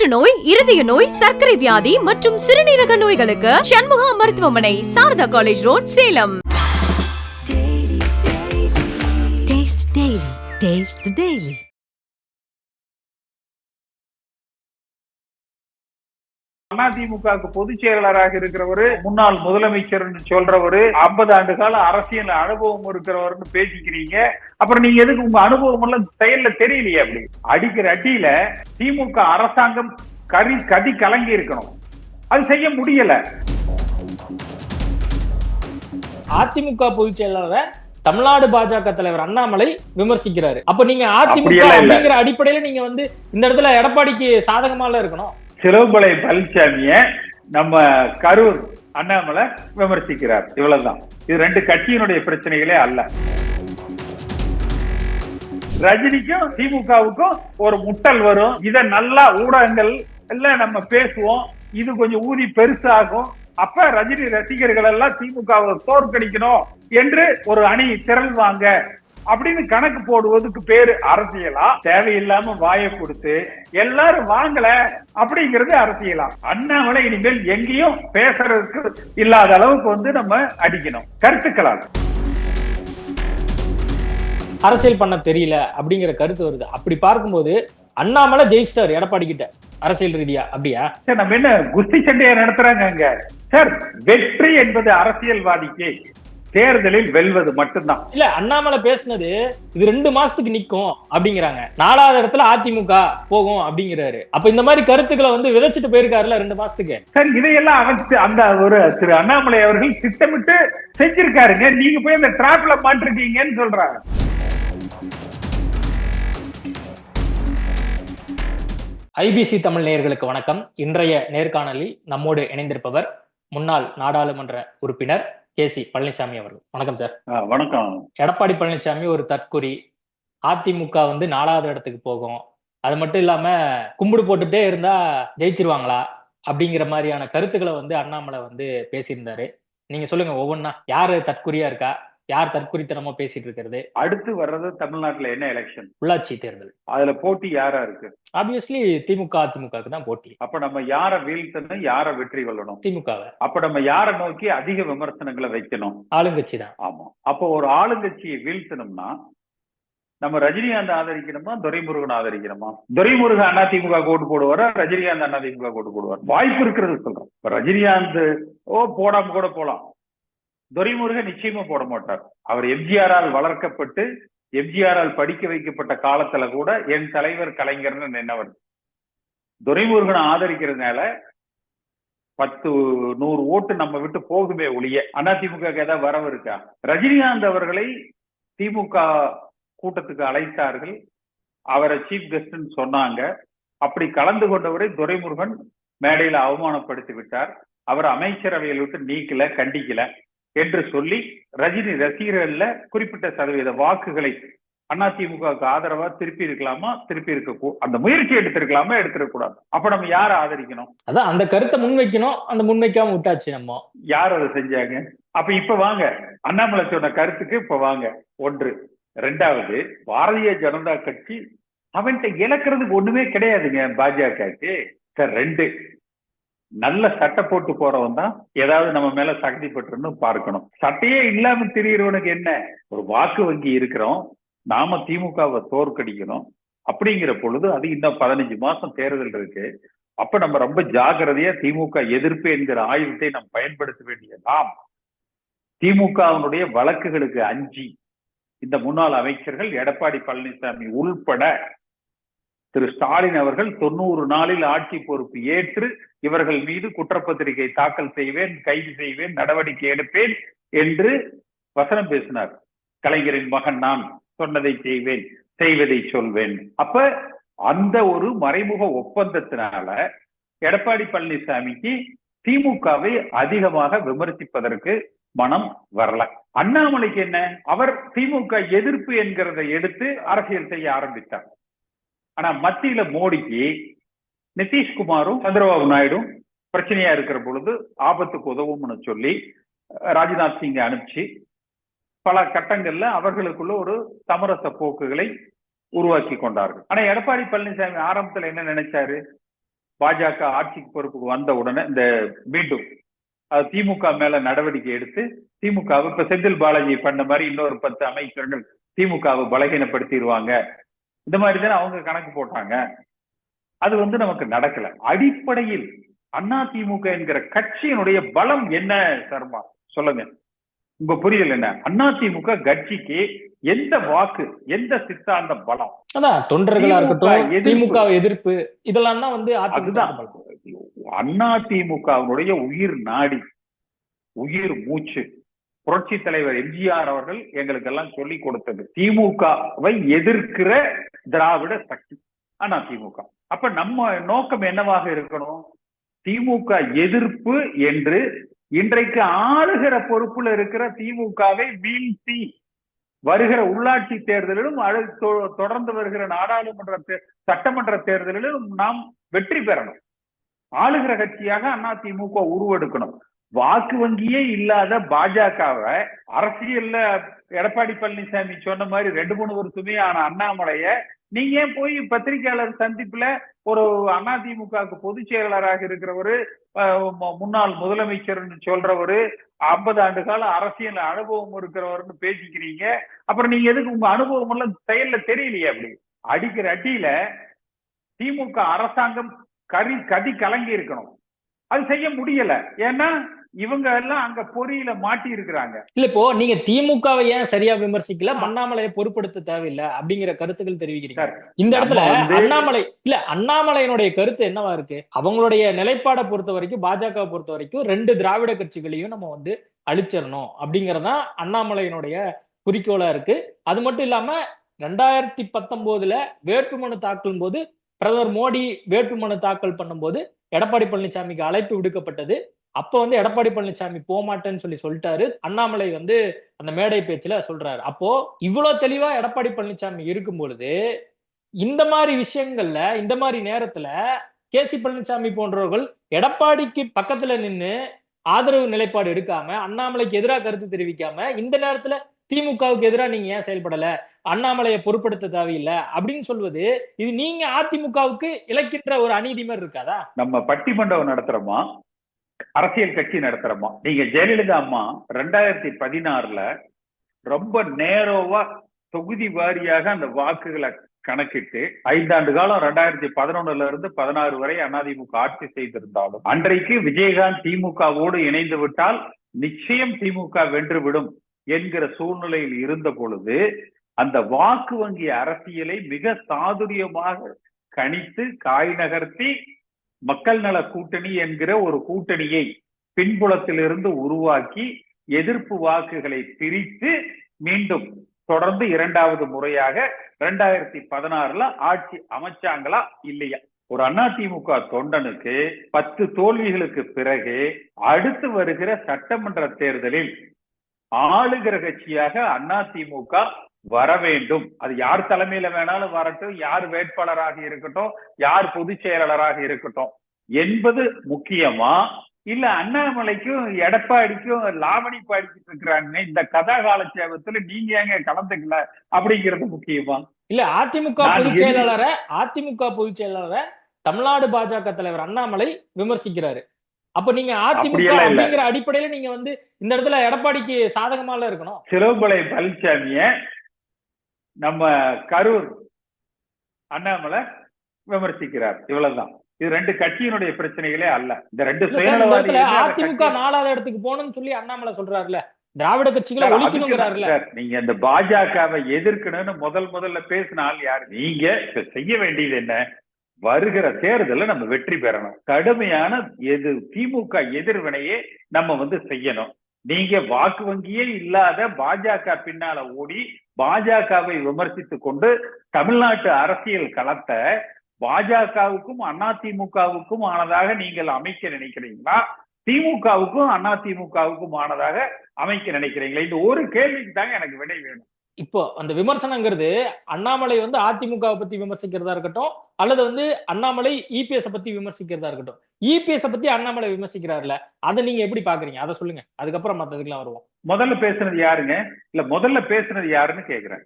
புற்றுநோய் இருதய நோய் சர்க்கரை வியாதி மற்றும் சிறுநீரக நோய்களுக்கு சண்முகா மருத்துவமனை Sarada college road Salem Taste the Daily. அதிமுகவுக்கு பொதுச் செயலாளராக இருக்கிறவரு முன்னாள் முதலமைச்சர்னு சொல்றவரு ஐம்பது ஆண்டு கால அரசியல் அனுபவம் இருக்கிறவர்னு பேசிக்கிறீங்க. அப்புறம் நீங்க எதுக்கு உங்க அனுபவம் எல்லாம் செயல்ல தெரியலையே அப்படி? அடிக்கிற அடியில திமுக அரசாங்கம் கரி கதி கலங்கி இருக்கணும். அது செய்ய முடியல. அதிமுக பொதுச் செயலாளரை தமிழ்நாடு பாஜக தலைவர் அண்ணாமலை விமர்சிக்கிறாரு. அப்ப நீங்க அதிமுக. அப்படிங்கிற அடிப்படையில நீங்க வந்து இந்த இடத்துல எடப்பாடிக்கு சாதகமால இருக்கணும். சிலம்பலை பழனிசாமிய நம்ம கரூர் அண்ணாமலை விமர்சிக்கிறார். இவ்வளவுதான். இது ரெண்டு கட்சியினுடைய பிரச்சனைகளே அல்ல. ரஜினிக்கும் திமுகவுக்கும் ஒரு முட்டல் வரும். இத நல்லா ஊடகங்கள் எல்லாம் நம்ம பேசுவோம். இது கொஞ்சம் ஊதி பெருசாகும். அப்ப ரஜினி ரசிகர்கள் எல்லாம் திமுகவை தோற்கடிக்கணும் என்று ஒரு அணி திரள்வாங்க. அப்படின்னு கணக்கு போடுவதுக்கு பேரு அரசியலா? தேவையில்லாம வாயை கொடுத்து எல்லாரும் வாங்கல அப்படிங்கிறது அரசியலா? அண்ணாமலை இனிமேல் எங்கேயும் பேசுறதுக்கு இல்லாத அளவுக்கு வந்து நம்ம அடிக்கணும். கருத்துக்களால் அரசியல் பண்ண தெரியல அப்படிங்கிற கருத்து வருது. அப்படி பார்க்கும்போது அண்ணாமலை ஜெயிச்சிட்டாரு எடப்பாடி கிட்ட. அரசியல் ரீதியா. அப்படியா? சார் நம்ம என்ன குஸ்தி சண்டையா நடத்துறாங்க அங்க? சார் வெற்றி என்பது அரசியல்வாதிக்கு தேர்தலில் வெல்வது மட்டும்தான். இல்ல அண்ணாமலை பேசுனது இது ரெண்டு மாசத்துக்கு நிக்கும் அப்படிங்கிறாங்க. நாலாவது இடத்துல அதிமுக போகும் அப்படிங்கிறாரு. அப்ப இந்த மாதிரி கருத்துக்களை வந்து விதைச்சிட்டு போயிருக்காருல ரெண்டு மாசத்துக்கு? சார் இதையெல்லாம் அவன் தி- அந்த ஒரு திரு அண்ணாமலை அவர்கள் திட்டமிட்டு செஞ்சிருக்காருங்க. நீங்க போய் அந்த டிராப்ல மாட்டிருக்கீங்கன்னு சொல்றாங்க ஐபிசி தமிழ் நேயர்களுக்கு வணக்கம். இன்றைய நேர்காணலில் நம்மோடு இணைந்திருப்பவர் முன்னாள் நாடாளுமன்ற உறுப்பினர் கே சி பழனிசாமி அவர்கள். வணக்கம் சார். வணக்கம். எடப்பாடி பழனிசாமி ஒரு தற்குறி அதிமுக வந்து நாலாவது இடத்துக்கு போகும். அது மட்டும் இல்லாம கும்பிடு போட்டுட்டே இருந்தா ஜெயிச்சிருவாங்களா? அப்படிங்கிற மாதிரியான கருத்துக்களை வந்து அண்ணாமலை வந்து பேசியிருந்தாரு. நீங்க சொல்லுங்க ஒவ்வொன்றா யாரு தற்குறியா இருக்கா? யார் தற்குறித்தனமா பேசிட்டு இருக்கிறது? அடுத்து வர்றது தமிழ்நாட்டுல என்ன எலெக்ஷன் உள்ளாட்சி தேர்தல். அதுல போட்டி யாரா இருக்கு? ஆப்வியஸ்லி திமுக அதிமுகவுக்கு தான் போட்டி. அப்ப நம்ம யார வீழ்த்தணும் யார வெற்றி கொள்ளணும்? திமுகவை. அப்ப நம்ம யார நோக்கி அதிக விமர்சனங்களை வைக்கணும்? ஆளுங்கட்சி தான். ஆமா. அப்போ ஒரு ஆளுங்கட்சியை வீழ்த்தணும்னா நம்ம ரஜினிகாந்த் ஆதரிக்கணுமா? துரைமுருகன் ஆதரிக்கணுமா? துரைமுருகன் அதிமுக ஓட்டு போடுவாரா? ரஜினிகாந்த் அதிமுக ஓட்டு போடுவார்? வாய்ப்பு இருக்கிறது சொல்றோம். ரஜினிகாந்த் ஓ போடாம கூட போலாம். துரைமுருகன் நிச்சயமா போட மாட்டார். அவர் எம்ஜிஆரால் வளர்க்கப்பட்டு எம்ஜிஆரால் படிக்க வைக்கப்பட்ட காலத்துல கூட என் தலைவர் கலைஞர்னு நின்னவர். துரைமுருகனை ஆதரிக்கிறதுனால பத்து நூறு ஓட்டு நம்ம விட்டு போகுமே ஒழிய அதிமுக ஏதாவது வரவு இருக்கா? ரஜினிகாந்த் அவர்களை திமுக கூட்டத்துக்கு அழைத்தார்கள். அவரை சீஃப் கெஸ்ட்னு சொன்னாங்க. அப்படி கலந்து கொண்டவரை துரைமுருகன் மேடையில அவமானப்படுத்தி விட்டார். அவர் அமைச்சரவையில் விட்டு நீக்கல கண்டிக்கல. என்று சொல்லி ரஜினி ரசிகர்கள்ல குறிப்பிட்ட சதவீத வாக்குகளை அதிமுகவுக்கு ஆதரவா திருப்பி இருக்கலாமா திருப்பி இருக்க அந்த முயற்சி எடுத்திருக்கலாமா எடுத்திருக்க கூடாது அப்ப நம்ம யாரை ஆதரிக்கணும்? அதான் அந்த கருத்தை முன்வைக்கணும் அந்த முன்வைக்காம விட்டாச்சு நம்ம. யார் அதை செஞ்சாங்க? அப்ப இப்ப வாங்க. அண்ணாமலை சொன்ன கருத்துக்கு இப்ப வாங்க. ஒன்று. ரெண்டாவது பாரதிய ஜனதா கட்சி அவன்கிட்ட இழக்கிறதுக்கு ஒண்ணுமே கிடையாதுங்க பாஜகவுக்கு. சார் ரெண்டு. நல்ல சட்டை போட்டு போறவன் தான் ஏதாவது நம்ம மேல சகதிப்பட்டுன்னு பார்க்கணும். சட்டையே இல்லாம தெரியறவனுக்கு என்ன? ஒரு வாக்கு வங்கி இருக்கிறோம். நாம திமுகவை தோற்கடிக்கணும் அப்படிங்கிற பொழுது அது இன்னும் பதினஞ்சு மாசம் தேர்தல் இருக்கு. அப்ப நம்ம ரொம்ப ஜாக்கிரதையா திமுக எதிர்ப்பு என்கிற ஆயுதத்தை நாம் பயன்படுத்த வேண்டிய நாம் திமுகவினுடைய வழக்குகளுக்கு அஞ்சி இந்த முன்னாள் அமைச்சர்கள் எடப்பாடி பழனிசாமி உள்பட திரு ஸ்டாலின் அவர்கள் தொண்ணூறு நாளில் ஆட்சி பொறுப்பு ஏற்று இவர்கள் மீது குற்றப்பத்திரிகை தாக்கல் செய்வேன் கைது செய்வேன் நடவடிக்கை எடுப்பேன் என்று வசனம் பேசினார். கலைஞரின் மகன் நான் சொன்னதை செய்வேன் செய்வதை சொல்வேன். அப்ப அந்த ஒரு மறைமுக ஒப்பந்தத்தினால எடப்பாடி பழனிசாமிக்கு திமுகவை அதிகமாக விமர்சிப்பதற்கு மனம் வரல. அண்ணாமலைக்கு என்ன? அவர் திமுக எதிர்ப்பு என்கிறத எடுத்து அரசியல் செய்ய ஆரம்பித்தார். ஆனா மத்தியில மோடிக்கு நிதிஷ்குமாரும் சந்திரபாபு நாயுடும் பிரச்சனையா இருக்கிற பொழுது ஆபத்துக்கு உதவும்னு சொல்லி ராஜ்நாத் சிங்கை அனுப்பிச்சு பல கட்டங்கள்ல அவர்களுக்குள்ள ஒரு சமரச போக்குகளை உருவாக்கி கொண்டார்கள். ஆனா எடப்பாடி பழனிசாமி ஆரம்பத்துல என்ன நினைச்சாரு? பாஜக ஆட்சிக்கு பொறுப்புக்கு வந்த உடனே இந்த மீண்டும் திமுக மேல நடவடிக்கை எடுத்து திமுகவை இப்ப செந்தில் பாலாஜி பண்ண மாதிரி இன்னொரு பத்து அமைச்சர்கள் திமுகவை பலகீனப்படுத்திடுவாங்க. இந்த மாதிரி தானே அவங்க கணக்கு போட்டாங்க. அது வந்து நமக்கு நடக்கல. அடிப்படையில் அண்ணா திமுக என்கிற கட்சியினுடைய பலம் என்ன சர்மா? சொல்லுங்க. உங்க புரியல என்ன? அண்ணா திமுக கட்சிக்கு எந்த வாக்கு எந்த சித்தாந்த பலம்? அதான் தொண்டர்களா இருக்கட்டும் எதிர்ப்பு. திமுக எதிர்ப்பு இதெல்லாம் தான் வந்து அதுதான். அண்ணா திமுகவினுடைய உயிர் நாடி உயிர் மூச்சு. புரட்சி தலைவர் எம்ஜிஆர் அவர்கள் எங்களுக்கெல்லாம் சொல்லி கொடுத்தது திமுகவை எதிர்க்கிற திராவிட சக்தி. அண்ணா திமுக. அப்ப நம்ம நோக்கம் என்னவாக இருக்கணும்? திமுக எதிர்ப்பு என்று இன்றைக்கு ஆளுகிற பொறுப்புல இருக்கிற திமுகவை வீழ்த்தி வருகிற உள்ளாட்சி தேர்தலிலும் அழு- தொ- தொடர்ந்து வருகிற நாடாளுமன்ற சட்டமன்ற தேர்தலிலும் நாம் வெற்றி பெறணும். ஆளுகிற கட்சியாக அண்ணா திமுக உருவெடுக்கணும். வாக்கு வங்கியே இல்லாத பாஜகவை அரசியல்ல எடப்பாடி பழனிசாமி சொன்ன மாதிரி ரெண்டு மூணு வருஷமே ஆன அண்ணாமலைய நீங்க ஏன் போய் பத்திரிகையாளர் சந்திப்புல ஒரு அதிமுகவுக்கு பொதுச் செயலாளராக இருக்கிறவரு முன்னாள் முதலமைச்சர்னு சொல்றவரு ஐம்பது ஆண்டு கால அரசியல் அனுபவம் இருக்கிறவர்னு பேசிக்கிறீங்க. அப்புறம் நீங்க எதுக்கு உங்க அனுபவம் எல்லாம் செயல்ல தெரியலையே அப்படி? அடிக்கிற அடியில திமுக அரசாங்கம் கரி கதி கலங்கி இருக்கணும். அது செய்ய முடியல. ஏன்னா இவங்க எல்லாம் அங்க பொறியில மாட்டி இருக்கிறாங்க இல்ல இப்போ நீங்க திமுகவை ஏன் சரியா விமர்சிக்கல? அண்ணாமலையை பொறுப்படுத்த தேவையில்லை அப்படிங்கிற கருத்துக்கள் தெரிவிக்கிறீங்க. இந்த இடத்துல அண்ணாமலை இல்ல அண்ணாமலையினுடைய கருத்து என்னவா இருக்கு? அவங்களுடைய நிலைப்பாடை பொறுத்த வரைக்கும் பாஜக பொறுத்த வரைக்கும் ரெண்டு திராவிட கட்சிகளையும் நம்ம வந்து அழிச்சிடணும் அப்படிங்கறதுதான் அண்ணாமலையினுடைய குறிக்கோளா இருக்கு. அது மட்டும் இல்லாம ரெண்டாயிரத்தி பத்தொன்பதுல வேட்புமனு தாக்கல் போது பிரதமர் மோடி வேட்புமனு தாக்கல் பண்ணும்போது எடப்பாடி பழனிசாமிக்கு அழைப்பு விடுக்கப்பட்டது. அப்ப வந்து எடப்பாடி பழனிசாமி போமாட்டேன்னு சொல்லி சொல்லிட்டாரு. அண்ணாமலை வந்து அந்த மேடை பேச்சுல சொல்றாரு. அப்போ இவ்வளவு தெளிவா எடப்பாடி பழனிசாமி இருக்கும் பொழுது இந்த மாதிரி விஷயங்கள்ல இந்த மாதிரி நேரத்துல கே சி பழனிசாமி போன்றவர்கள் எடப்பாடிக்கு பக்கத்துல நின்னு ஆதரவு நிலைப்பாடு எடுக்காம அண்ணாமலைக்கு எதிராக கருத்து தெரிவிக்காம இந்த நேரத்துல திமுகவுக்கு எதிராக நீங்க ஏன் செயல்படல? அண்ணாமலையை பொருட்படுத்த தேவையில்லை அப்படின்னு சொல்வது இது நீங்க அதிமுகவுக்கு இழக்கின்ற ஒரு அநீதி மாதிரி இருக்காதா? நம்ம பட்டிமண்டபம் நடத்துறோமா? அரசியல் கட்சி நடத்துறோமா நீங்க ஜெயலலிதா அம்மா ரெண்டாயிரத்தி பதினாறுல ரொம்ப நேரோவா தொகுதி வாரியாக அந்த வாக்குகளை கணக்கிட்டு ஐந்தாண்டு காலம் ரெண்டாயிரத்தி பதினொன்னுல இருந்து பதினாறு வரை அதிமுக ஆட்சி செய்திருந்தாலும் அன்றைக்கு விஜயகாந்த் திமுகவோடு இணைந்து விட்டால் நிச்சயம் திமுக வென்றுவிடும் என்கிற சூழ்நிலையில் இருந்த பொழுது அந்த வாக்கு வங்கி அரசியலை மிக சாதுரியமாக கணித்து காய் நகர்த்தி மக்கள் நல கூட்டணி என்கிற ஒரு கூட்டணியை பின்புலத்திலிருந்து உருவாக்கி எதிர்ப்பு வாக்குகளை பிரித்து மீண்டும் தொடர்ந்து இரண்டாவது முறையாக இரண்டாயிரத்தி பதினாறுல ஆட்சி அமைச்சாங்களா இல்லையா? ஒரு அதிமுக தொண்டனுக்கு பத்து தோல்விகளுக்கு பிறகு அடுத்து வருகிற சட்டமன்ற தேர்தலில் ஆளுகிற கட்சியாக அதிமுக வர வேண்டும். அது யார் தலைமையில வேணாலும் வரட்டும். யார் வேட்பாளராக இருக்கட்டும். யார் பொதுச் செயலாளராக இருக்கட்டும். என்பது முக்கியமா? இல்ல அண்ணாமலைக்கும் எடப்பாடிக்கும் லாவணி பாடிக்கிட்டு இருக்கிறாங்க இந்த கதா காலட்சேபத்துல நீங்க ஏங்க கலந்துக்கல? அப்படிங்கிறது முக்கியமா? இல்ல அதிமுக பொதுச் செயலாளரை அதிமுக பொதுச் செயலாளரை தமிழ்நாடு பாஜக தலைவர் அண்ணாமலை விமர்சிக்கிறாரு. அப்ப நீங்க அதிமுக. அப்படிங்கிற அடிப்படையில நீங்க வந்து இந்த இடத்துல எடப்பாடிக்கு சாதகமால இருக்கணும். சிலோபலை பழனிசாமிய நம்ம கரூர் அண்ணாமலை விமர்சிக்கிறார். இவ்வளவுதான். இது ரெண்டு கட்சியினுடைய பிரச்சனைகளே அல்ல. இந்த ரெண்டு அதிமுக நாலாவது இடத்துக்கு போகணும்னு சொல்லி அண்ணாமலை சொல்றாருல திராவிட கட்சிகளை ஒழிக்கணுங்கிறாருல நீங்க இந்த பாஜகவை எதிர்க்கணும்னு முதல் முதல்ல பேசின ஆள் யாரு? நீங்க. செய்ய வேண்டியது என்ன? வருகிற தேர்தல்ல நம்ம வெற்றி பெறணும். கடுமையான எது திமுக எதிர்வினையே நம்ம வந்து செய்யணும். நீங்க வாக்கு வங்கியே இல்லாத பாஜக பின்னால ஓடி பாஜகவை விமர்சித்துக் கொண்டு தமிழ்நாட்டு அரசியல் களத்தை பாஜகவுக்கும் அதிமுகவுக்கும் ஆனதாக நீங்கள் அமைக்க நினைக்கிறீங்களா? திமுகவுக்கும் அதிமுகவுக்கும் ஆனதாக அமைக்க நினைக்கிறீங்களா? இந்த ஒரு கேள்விக்கு தாங்க எனக்கு விடை வேணும். இப்போ அந்த விமர்சனங்கிறது அண்ணாமலை வந்து அதிமுகவை பத்தி விமர்சிக்கிறதா இருக்கட்டும் அல்லது வந்து அண்ணாமலை இபிஎஸ் பத்தி விமர்சிக்கிறதா இருக்கட்டும். இபிஎஸ் பத்தி அண்ணாமலை விமர்சிக்கிறாருல அதை நீங்க எப்படி பாக்குறீங்க? அதை சொல்லுங்க. அதுக்கப்புறம் மத்ததுக்கெல்லாம் வருவோம். முதல்ல பேசுனது யாருங்க? இல்ல முதல்ல பேசுனது யாருன்னு கேக்குறேன்.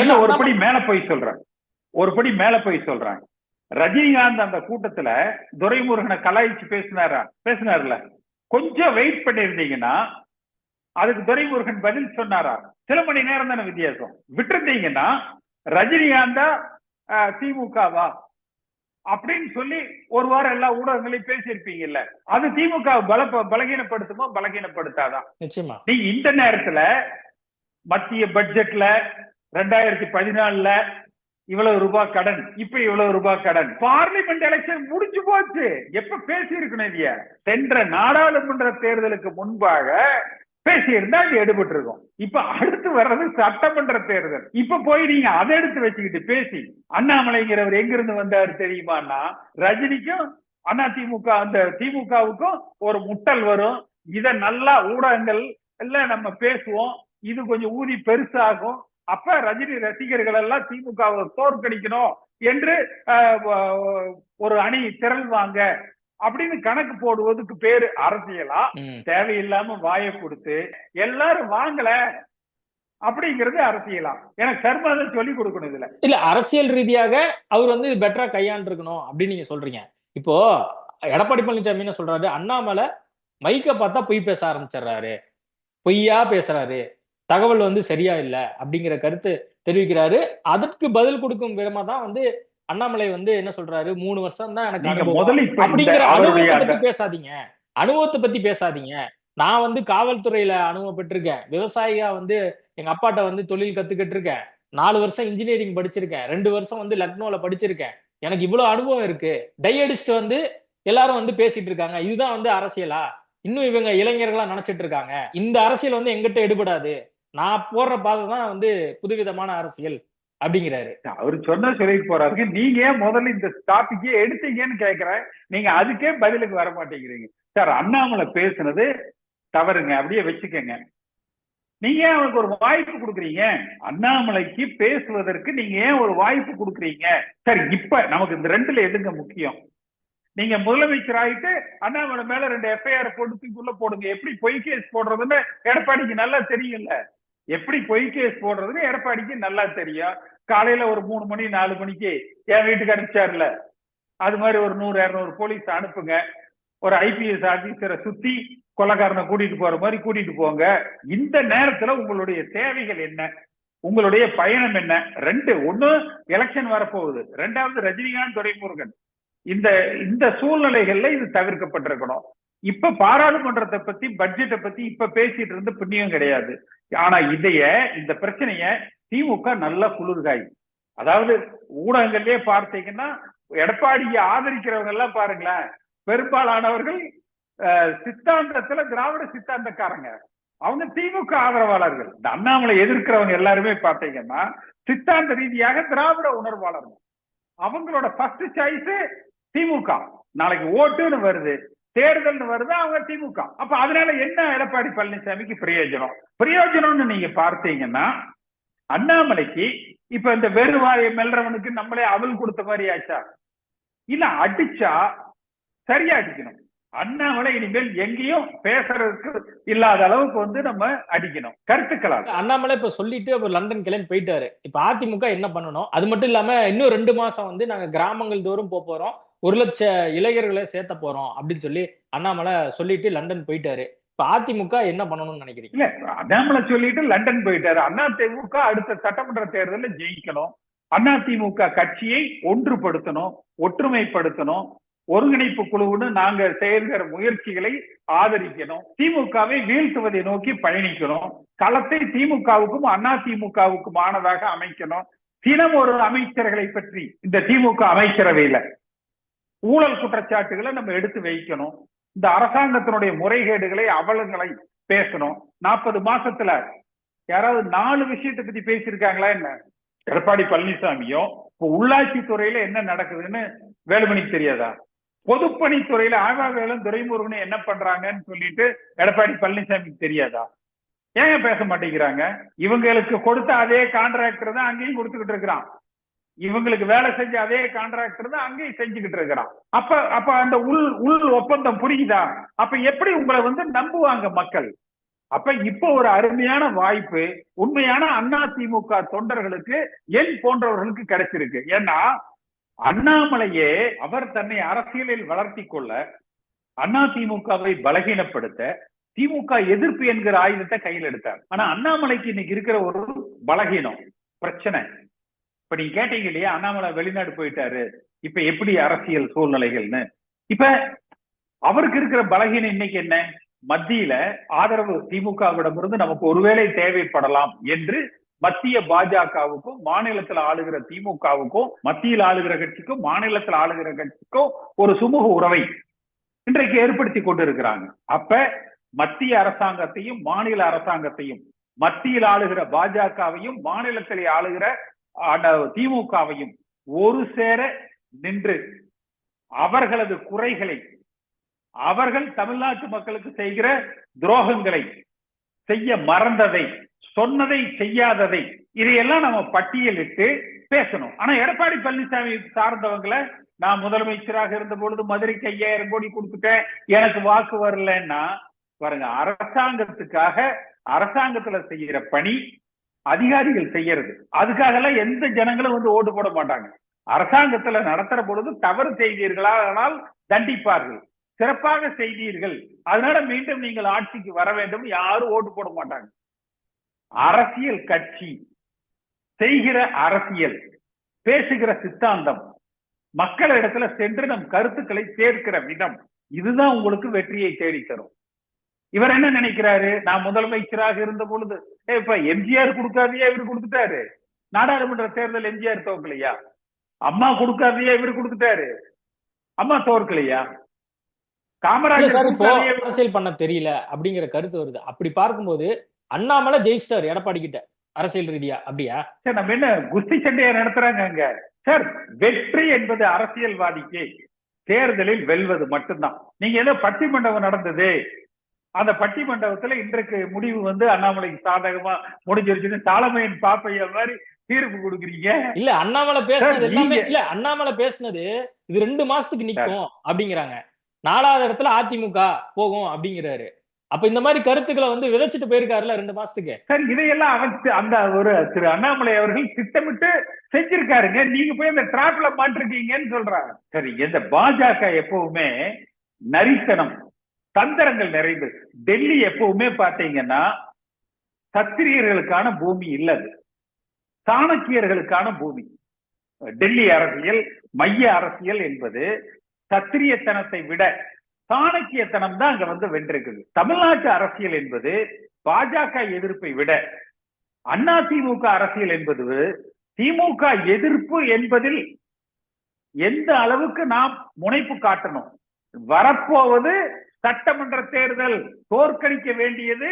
இல்ல ஒரு படி மேல போய் சொல்றேன். ஒரு படி மேல போய் சொல்றாங்க ரஜினிகாந்த் அந்த கூட்டத்துல துரைமுருகனை கலாய்ச்சு பேசினாரா? பேசினார்ல கொஞ்சம் வெயிட் பண்ணிருந்தீங்கன்னா அதுக்கு துரைமுருகன் பதில் சொன்னாரா சில மணி நேரம் தானே வித்தியாசம். விட்டுருந்தீங்கன்னா ரஜினிகாந்தா திமுகவா? அப்படின்னு சொல்லி ஒரு வாரம் எல்லா ஊடகங்களையும் பேசியிருப்பீங்கல்ல. அது திமுக பல பலகீனப்படுத்துமோ பலகீனப்படுத்தாதா? நிச்சயமா. நீ இந்த நேரத்துல மத்திய பட்ஜெட்ல ரெண்டாயிரத்தி பதினாலுல இவ்வளவு ரூபாய் கடன் இப்ப இவ்வளவு ரூபாய் கடன். பார்லிமெண்ட் எலெக்ஷன் முடிஞ்சு போச்சு. எப்ப பேசி இருக்கணும் சென்ற நாடாளுமன்ற தேர்தலுக்கு முன்பாக பேசியிருந்தா அது எடுபட்டு இருக்கும் இப்ப அடுத்து வர்றது சட்டமன்ற தேர்தல். இப்ப போய் நீங்க அதை எடுத்து வச்சுக்கிட்டு பேசி அண்ணாமலைங்கிறவர் எங்கிருந்து வந்தாரு தெரியுமான்னா ரஜினிக்கும் அண்ணா திமுக அந்த திமுகவுக்கும் ஒரு முட்டல் வரும். இத நல்லா ஊடகங்கள் எல்லாம் நம்ம பேசுவோம். இது கொஞ்சம் ஊதி பெருசாகும். அப்ப ரஜினி ரசிகர்கள் எல்லாம் திமுகவை தோற்கடிக்கணும் என்று ஒரு அணி திரள்வாங்க. அப்படின்னு கணக்கு போடுவதுக்கு பேரு அரசியலா. தேவையில்லாம வாயை கொடுத்து எல்லாரும் வாங்கல அப்படிங்கிறது அரசியலா? எனக்கு சர்மா சொல்லி கொடுக்கணும் இதுல. இல்ல அரசியல் ரீதியாக அவர் வந்து பெட்டரா கையாண்டிருக்கணும் அப்படின்னு நீங்க சொல்றீங்க. இப்போ எடப்பாடி பழனிசாமி என்ன சொல்றாரு அண்ணாமலை மைக்க பார்த்தா பொய் பேச ஆரம்பிச்சிடுறாரு. பொய்யா பேசுறாரு. தகவல் வந்து சரியா இல்ல அப்படிங்கிற கருத்து தெரிவிக்கிறாரு. அதற்கு பதில் கொடுக்கும் விதமா தான் வந்து அண்ணாமலை வந்து என்ன சொல்றாரு? மூணு வருஷம் தான் எனக்கு அனுபவம். அப்படிங்கிற அனுபவத்தை பத்தி பேசாதீங்க. அனுபவத்தை பத்தி பேசாதீங்க. நான் வந்து காவல்துறையில அனுபவப்பட்டிருக்கேன் விவசாயியா வந்து எங்க அப்பாட்ட வந்து தொழில் கத்துக்கிட்டு இருக்கேன் நாலு வருஷம் இன்ஜினியரிங் படிச்சிருக்கேன். ரெண்டு வருஷம் வந்து லக்னோல படிச்சிருக்கேன். எனக்கு இவ்வளவு அனுபவம் இருக்கு. டை அடிச்சுட்டு வந்து எல்லாரும் வந்து பேசிட்டு இருக்காங்க. இதுதான் வந்து அரசியலா? இன்னும் இவங்க இளைஞர்களா நினைச்சிட்டு இருக்காங்க. இந்த அரசியல் வந்து எங்கிட்ட எடுபடாது. நான் போடுற பாதை தான் வந்து புதுவிதமான அரசியல். அப்படிங்கிறாரு. அவர் சொன்ன சொல்லிட்டு போறாரு நீங்க ஏன் முதல்ல இந்த டாபிக்கே எடுத்தீங்கன்னு கேக்குறேன். நீங்க அதுக்கே பதிலுக்கு வர மாட்டேங்கிறீங்க. சார் அண்ணாமலை பேசுனது தவறுங்க. அப்படியே வச்சுக்கோங்க. நீங்க ஏன் அவனுக்கு ஒரு வாய்ப்பு கொடுக்குறீங்க? அண்ணாமலைக்கு பேசுவதற்கு நீங்க ஏன் ஒரு வாய்ப்பு கொடுக்குறீங்க? சார் இப்ப நமக்கு இந்த ரெண்டுல எதுங்க முக்கியம்? நீங்க முதலமைச்சர் ஆயிட்டு அண்ணாமலை மேல ரெண்டு எஃப்ஐஆர் போட்டு போடுங்க. எப்படி பொய் கேஸ் போடுறதுன்னு எடப்பாடிக்கு நல்லா தெரியும்ல. எப்படி பொய் கேஸ் போடுறதுன்னு எடப்பாடிக்கு நல்லா தெரியும். காலையில ஒரு மூணு மணி நாலு மணிக்கு என் வீட்டுக்கு அனுப்பிச்சார்ல. அது மாதிரி ஒரு நூறு இரநூறு போலீஸ் அனுப்புங்க. ஒரு ஐபிஎஸ் ஆபீசரை சுத்தி கொலகாரனை கூட்டிட்டு போற மாதிரி கூட்டிட்டு போங்க. இந்த நேரத்துல உங்களுடைய தேவைகள் என்ன? உங்களுடைய பயணம் என்ன? ரெண்டு ஒண்ணு எலெக்ஷன் வரப்போகுது. ரெண்டாவது ரஜினிகாந்த் துரைமுருகன். இந்த இந்த சூழ்நிலைகள்ல இது தவிர்க்கப்பட்டிருக்கணும். இப்ப பாராளுமன்றத்தை பத்தி பட்ஜெட்டை பத்தி இப்ப பேசிட்டு இருந்து புண்ணியம் கிடையாது. ஆனா இதைய இந்த பிரச்சனைய திமுக நல்லா குளிர்காய். அதாவது ஊடகங்கள்லயே பார்த்தீங்கன்னா எடப்பாடியை ஆதரிக்கிறவங்க எல்லாம் பாருங்களேன். பெரும்பாலானவர்கள் சித்தாந்தத்துல திராவிட சித்தாந்தக்காரங்க. அவங்க திமுக ஆதரவாளர்கள். இந்த அண்ணாமலை எதிர்க்கிறவங்க எல்லாருமே பார்த்தீங்கன்னா சித்தாந்த ரீதியாக திராவிட உணர்வாளர்கள். அவங்களோட ஃபர்ஸ்ட் சாய்ஸ் திமுக. நாளைக்கு ஓட்டுன்னு வருது. தேர்தல்னு வருது அவங்க திமுக. அப்ப அதனால என்ன எடப்பாடி பழனிசாமிக்கு பிரயோஜனம்? பிரயோஜனம்னு நீங்க பார்த்தீங்கன்னா அண்ணாமலைக்கு இப்ப இந்த வெறுவாயை மெல்றவனுக்கு நம்மளே அவல் கொடுத்த மாதிரி ஆச்சா? இல்ல அடிச்சா சரியா அடிக்கணும். அண்ணாமலை இனிமேல் எங்கேயும் பேசுறதுக்கு இல்லாத அளவுக்கு வந்து நம்ம அடிக்கணும். கருத்துக்களால். அண்ணாமலை இப்ப சொல்லிட்டு அப்ப லண்டன் கிளம்பி போயிட்டாரு. இப்ப அதிமுக என்ன பண்ணணும்? அது மட்டும் இல்லாம இன்னும் ரெண்டு மாசம் வந்து நாங்க கிராமங்கள் தோறும் போக போறோம். ஒரு லட்ச இளைஞர்களை சேர்த்த போறோம் அப்படின்னு சொல்லி அண்ணாமலை சொல்லிட்டு லண்டன் போயிட்டாரு. இப்ப அதிமுக என்ன பண்ணணும்னு நினைக்கிறீங்க? இல்ல அண்ணாமலை சொல்லிட்டு லண்டன் போயிட்டாரு. அண்ணா திமுக அடுத்த சட்டமன்ற தேர்தலில் ஜெயிக்கணும். அண்ணா திமுக கட்சியை ஒன்றுபடுத்தணும் ஒற்றுமைப்படுத்தணும். ஒருங்கிணைப்பு குழுவுன்னு நாங்க செயல்கிற முயற்சிகளை ஆதரிக்கணும். திமுகவை வீழ்த்துவதை நோக்கி பயணிக்கணும். களத்தை திமுகவுக்கும் அண்ணா திமுகவுக்கும் ஆனதாக அமைக்கணும். தினம் ஒரு அமைச்சர்களை பற்றி இந்த திமுக அமைச்சரவையில ஊழல் குற்றச்சாட்டுகளை நம்ம எடுத்து வைக்கணும். இந்த அரசாங்கத்தினுடைய முறைகேடுகளை அவலங்களை பேசணும். நாற்பது மாசத்துல யாராவது நாலு விஷயத்தை பத்தி பேசியிருக்காங்களா என்ன? எடப்பாடி பழனிசாமியும் இப்போ உள்ளாட்சி துறையில என்ன நடக்குதுன்னு வேலுமணிக்கு தெரியாதா? பொதுப்பணித்துறையில ஆகாவேலும் துரைமுருகனும் என்ன பண்றாங்கன்னு சொல்லிட்டு எடப்பாடி பழனிசாமிக்கு தெரியாதா? ஏன் பேச மாட்டேங்கிறாங்க? இவங்களுக்கு கொடுத்த அதே கான்ட்ராக்டர் தான் அங்கேயும் கொடுத்துக்கிட்டு இருக்கிறான். இவங்களுக்கு வேலை செஞ்ச அதே கான்ட்ராக்டர் தான் அங்கேயும் செஞ்சுக்கிட்டு இருக்கிறான். அப்ப அப்ப அந்த உள் உள் ஒப்பந்தம் புரியுதா? அப்ப எப்படி உங்களை வந்து நம்புவாங்க மக்கள்? அப்ப இப்ப ஒரு அருமையான வாய்ப்பு உண்மையான அண்ணா திமுக தொண்டர்களுக்கு என் போன்றவர்களுக்கு கிடைச்சிருக்கு. ஏன்னா அண்ணாமலையே அவர் தன்னை அரசியலில் வளர்த்தி கொள்ள அண்ணா திமுகவை பலகீனப்படுத்த திமுக எதிர்ப்பு என்கிற ஆயுதத்தை கையில் எடுத்தார். ஆனா அண்ணாமலைக்கு இன்னைக்கு இருக்கிற ஒரு பலகீனம் பிரச்சனை. இப்ப நீங்க கேட்டீங்க இல்லையா? அண்ணாமலை வெளிநாடு போயிட்டாரு. இப்ப எப்படி அரசியல் சூழ்நிலைகள்னு? இப்ப அவருக்கு இருக்கிற பலகீனம் இன்னைக்கு என்ன? மத்தியில ஆதரவு திமுகவிடமிருந்து நமக்கு ஒருவேளை தேவைப்படலாம் என்று மத்திய பாஜகவுக்கும் மாநிலத்தில் ஆளுகிற திமுகவுக்கும் மத்தியில் ஆளுகிற கட்சிக்கும் மாநிலத்தில் ஆளுகிற கட்சிக்கும் ஒரு சுமூக உறவை இன்றைக்கு ஏற்படுத்தி கொண்டிருக்கிறாங்க. அப்ப மத்திய அரசாங்கத்தையும் மாநில அரசாங்கத்தையும் மத்தியில் ஆளுகிற பாஜகவையும் மாநிலத்தில் ஆளுகிற திமுகவையும் ஒரு சேர நின்று அவர்களது குறைகளை அவர்கள் தமிழ்நாட்டு மக்களுக்கு செய்கிற துரோகங்களை செய்ய மறந்ததை சொன்னதை செய்யாததை இதையெல்லாம் நம்ம பட்டியலிட்டு பேசணும். ஆனா எடப்பாடி பழனிசாமி சார்ந்தவங்களை நான் முதலமைச்சராக இருந்த பொழுது மதுரைக்கு ஐயாயிரம் கோடி கொடுத்துட்டேன். எனக்கு வாக்கு வரலன்னா பாருங்க அரசாங்கத்துக்காக அரசாங்கத்துல செய்யற பணி அதிகாரிகள் செய்யறது. அதுக்காக எல்லாம் எந்த ஜனங்களும் வந்து ஓட்டு போட மாட்டாங்க. அரசாங்கத்துல நடத்துற பொழுது தவறு செய்தீர்களா ஆனால் தண்டிப்பார்கள். சிறப்பாக செய்தீர்கள். அதனால மீண்டும் நீங்கள் ஆட்சிக்கு வர வேண்டும். யாரும் ஓட்டு போட மாட்டாங்க. அரசியல் கட்சி செய்கிற அரசியல் பேசுகிற சித்தாந்தம் மக்களிடத்துல சென்று நம் கருத்துக்களை சேர்க்கிற விதம் இதுதான் உங்களுக்கு வெற்றியை தேடித்தரும். இவர் என்ன நினைக்கிறாரு? நான் முதலமைச்சராக இருந்த பொழுது. இப்ப எம்ஜிஆர் கொடுக்காதையா இவர் கொடுத்துட்டாரு? நாடாளுமன்ற தேர்தல் எம்ஜிஆர் தோக்கலையா அம்மா கொடுக்காதையா இவர் கொடுத்துட்டாரு? அம்மா தோற்கலையா காமராஜர் இப்போ அரசியல் பண்ண தெரியல அப்படிங்கிற கருத்து வருது. அப்படி பார்க்கும்போது அண்ணாமலை ஜெயிச்சிட்டாரு எடப்பாடி கிட்ட. அரசியல் ரீதியா. அப்படியா? சார் நம்ம என்ன குஸ்தி சண்டையா நடத்துறாங்க அங்க? சார் வெற்றி என்பது அரசியல்வாதிக்கு தேர்தலில் வெல்வது மட்டும்தான். நீங்க ஏதோ பட்டிமண்டபம் நடந்தது அந்த பட்டிமண்டபத்துல இன்றைக்கு முடிவு வந்து அண்ணாமலைக்கு சாதகமா முடிஞ்சிருச்சுன்னு தாளமையின் பாப்பையா மாதிரி தீர்ப்பு கொடுக்குறீங்க. இல்ல அண்ணாமலை பேசுனது எல்லாமே இல்ல அண்ணாமலை பேசுனது இது ரெண்டு மாசத்துக்கு நிக்கும் அப்படிங்கிறாங்க. நாலாவது இடத்துல அதிமுக போகும் அப்படிங்கிறாரு. அப்ப இந்த மாதிரி கருத்துக்களை வந்து விதைச்சிட்டு போயிருக்காருல்ல ரெண்டு மாசத்துக்கு. சார் இதையெல்லாம் அவன் அந்த ஒரு திரு அண்ணாமலை அவர்கள் திட்டமிட்டு செஞ்சிருக்காருங்க. நீங்க போய் அந்த டிராப்ல மாட்டிருக்கீங்கன்னு சொல்றாங்க. சரி இந்த பாஜக எப்பவுமே நரித்தனம். தந்திரங்கள் நிறைந்தது டெல்லி எப்பவுமே பாத்தீங்கன்னா சத்திரியர்களுக்கான பூமி இல்லது. சாணக்கியர்களுக்கான பூமி. டெல்லி அரசியல் மைய அரசியல் என்பது சத்திரியத்தனத்தை விட சாணக்கியத்தனம் தான் அங்க வந்து வென்றிருக்குது. தமிழ்நாட்டு அரசியல் என்பது பாஜக எதிர்ப்பை விட அண்ணா திமுக அரசியல் என்பது திமுக எதிர்ப்பு என்பதில் எந்த அளவுக்கு நாம் முனைப்பு காட்டணும்? வரப்போவது சட்டமன்ற தேர்தல் தோற்கடிக்க வேண்டியது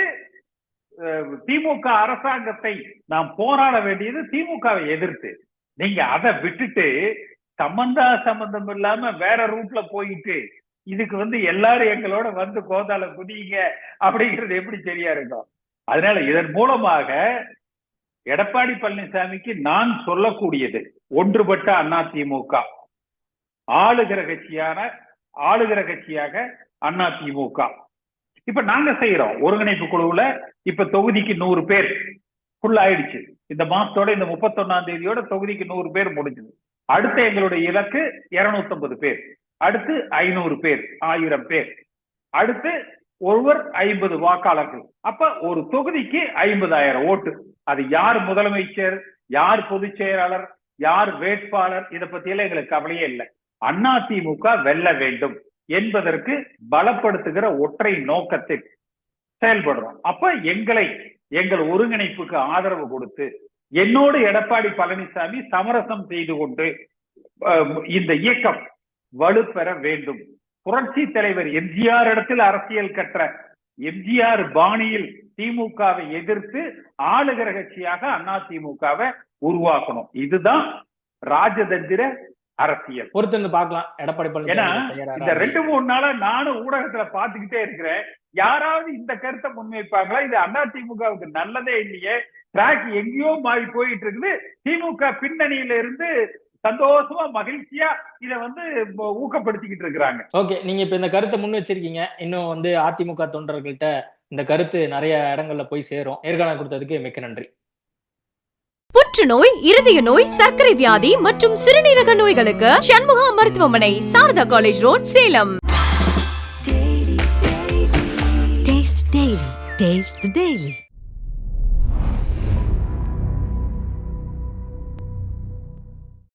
திமுக அரசாங்கத்தை நாம் போராட வேண்டியது திமுகவை எதிர்த்து. நீங்க அதை விட்டுட்டு சம்பந்தா சம்பந்தம் இல்லாம வேற ரூட்ல போயிட்டு இதுக்கு வந்து எல்லாரும் எங்களோட வந்து கோதால குதிங்க அப்படிங்கிறது எப்படி சரியா இருக்கும்? அதனால இதன் மூலமாக எடப்பாடி பழனிசாமிக்கு நான் சொல்லக்கூடியது ஒன்றுபட்ட அண்ணா திமுக. ஆளுகிற கட்சியான ஆளுகிற கட்சியாக அண்ணா திமுக. இப்ப நாங்க செய்யறோம் ஒருங்கிணைப்பு குழுவுல இப்ப தொகுதிக்கு நூறு பேர் ஃபுல் ஆயிடுச்சு இந்த மாசத்தோட இந்த முப்பத்தொன்னாம் தேதியோட தொகுதிக்கு நூறு பேர் முடிஞ்சது. அடுத்த எங்களுடைய இலக்கு 250 பேர். அடுத்து ஐநூறு பேர் ஆயிரம் பேர். அடுத்து ஒருவர் ஐம்பது வாக்காளர்கள். அப்ப ஒரு தொகுதிக்கு ஐம்பதாயிரம் ஓட்டு. அது யார் முதலமைச்சர் யார் பொதுச் செயலாளர் யார் வேட்பாளர் இதை பத்தி எல்லாம் எங்களுக்கு கவலையே இல்லை. அண்ணா திமுக வெல்ல வேண்டும். என்பதற்கு பலப்படுத்துகிற ஒற்றை நோக்கத்தில் செயல்படுறோம். அப்ப எங்களை எங்கள் ஒருங்கிணைப்புக்கு ஆதரவு கொடுத்து என்னோடு எடப்பாடி பழனிசாமி சமரசம் செய்து கொண்டு இந்த இயக்கம் வலுப்பெற வேண்டும். புரட்சி தலைவர் எம்ஜிஆர் இடத்தில் அரசியல் கற்ற எம்ஜிஆர் பாணியில் திமுகவை எதிர்த்து ஆளுகிற கட்சியாக அண்ணா திமுகவை உருவாக்கணும். இதுதான் ராஜதந்திர அரசியல். பொறுத்திருந்து பார்க்கலாம். எடப்பாடி பழனிசாமி இந்த ரெண்டு மூணு நாளா நானும் ஊடகத்துல பாத்துக்கிட்டே இருக்கிறேன். யாராவது இந்த கருத்தை முன்வைப்பாங்களா? இது அண்ணா திமுகவுக்கு நல்லதே இல்லையே. ட்ராக் எங்கேயோ மாறி போயிட்டு இருக்குது. திமுக பின்னணியில இருந்து சந்தோஷமா மகிழ்ச்சியா இத வந்து ஊக்கப்படுத்திக்கிட்டு இருக்கிறாங்க. ஓகே நீங்க இப்ப இந்த கருத்தை முன் வச்சிருக்கீங்க. இன்னும் வந்து அதிமுக தொண்டர்கள்ட்ட இந்த கருத்து நிறைய இடங்கள்ல போய் சேரும். நேர்காணல் கொடுத்ததுக்கு மிக்க நன்றி. புற்றுநோய் இருதய நோய் சர்க்கரை வியாதி மற்றும் சிறுநீரக நோய்களுக்கு சண்முகா மருத்துவமனை Sarada college road Salem Taste the Daily. Daily the daily